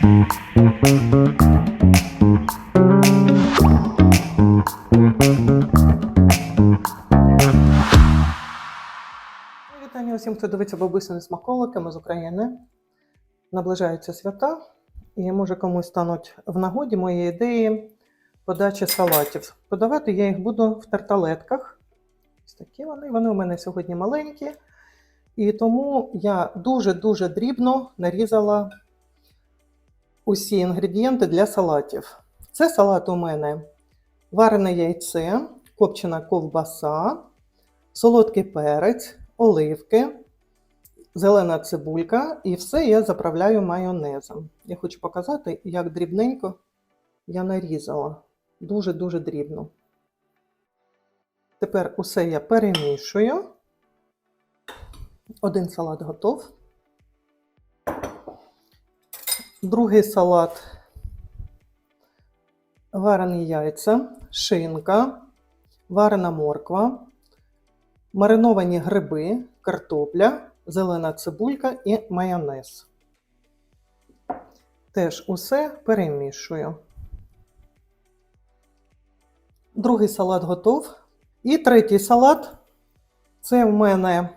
Вітання усім, хто дивиться бабусини смаколики, ми з України. Наближаються свята, і може комусь стануть в нагоді мої ідеї подачі салатів. Подавати я їх буду в тарталетках. Ось такі вони. Вони у мене сьогодні маленькі. І тому я дуже-дуже дрібно нарізала усі інгредієнти для салатів. Це салат у мене варене яйце, копчена ковбаса, солодкий перець, оливки, зелена цибулька, і все я заправляю майонезом. Я хочу показати, як дрібненько я нарізала. Дуже-дуже дрібно. Тепер усе я перемішую. Один салат готов. Другий салат варені яйця, шинка, варена морква, мариновані гриби, картопля, зелена цибулька і майонез. Теж усе перемішую. Другий салат готов. І третій салат це в мене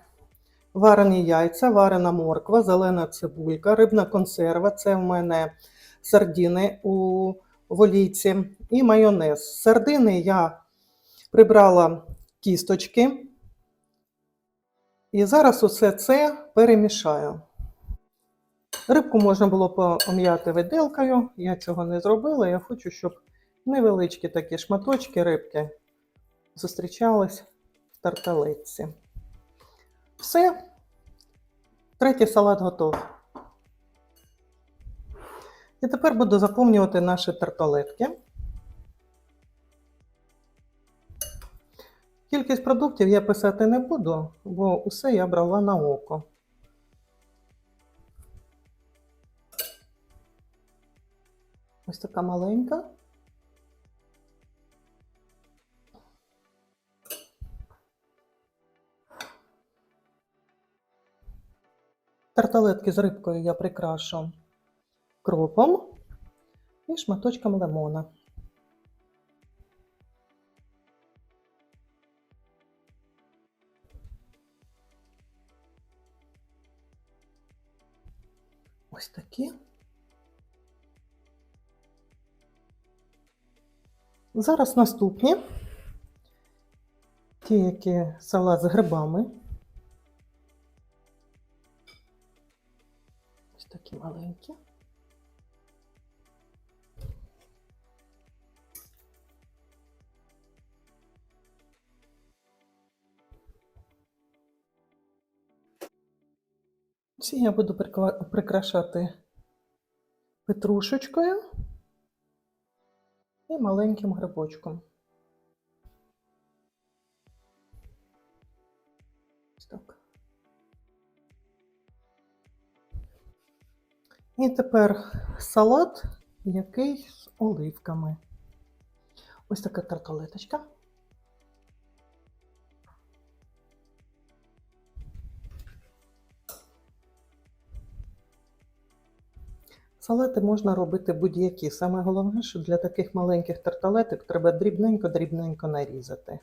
варені яйця, варена морква, зелена цибулька, рибна консерва. Це в мене сардіни у волійці і майонез. Сардини я прибрала кісточки. І зараз усе це перемішаю. Рибку можна було пом'яти виделкою, я цього не зробила. Я хочу, щоб невеличкі такі шматочки рибки зустрічались в тарталетці. Все, третій салат готов. І тепер буду заповнювати наші тарталетки. Кількість продуктів я писати не буду, бо усе я брала на око. Ось така маленька. Тарталетки з рибкою я прикрашу кропом і шматочком лимона. Ось такі. Зараз наступні. Ті, які салат з грибами. Такі маленькі. Ці я буду прикрашати петрушечкою і маленьким грибочком. І тепер салат, який з оливками. Ось така тарталеточка. Салати можна робити будь-які. Саме головне, що для таких маленьких тарталеток треба дрібненько-дрібненько нарізати.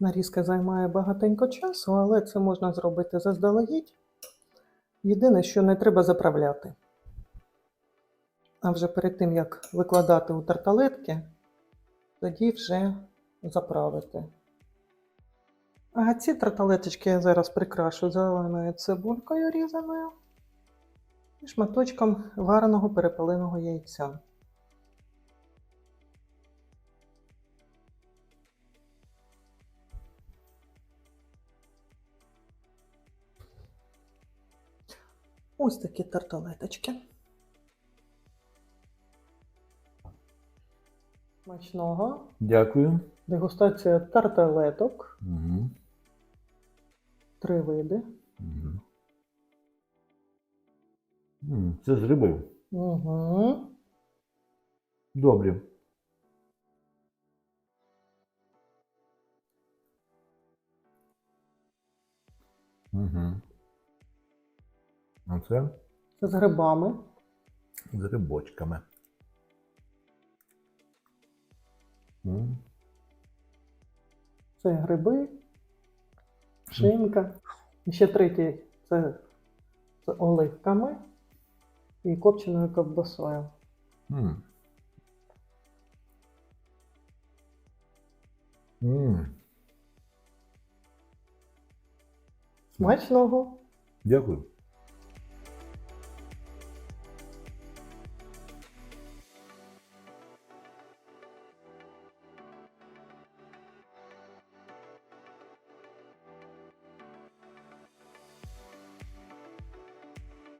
Нарізка займає багатенько часу, але це можна зробити заздалегідь. Єдине, що не треба заправляти. А вже перед тим, як викладати у тарталетки, тоді вже заправити. А ці тарталеточки я зараз прикрашу зеленою цибулькою різаною і шматочком вареного перепеленого яйця. Ось такі тарталеточки. Смачного. Дякую. Дегустація тарталеток. Угу. Три види. Угу. Це з рибою. Угу. Добре. Угу. А це Це з грибами. з грибочками. М. Це гриби, шинка. І ще третій це з оливками і копченою ковбасою. М. М. Смачного! Дякую.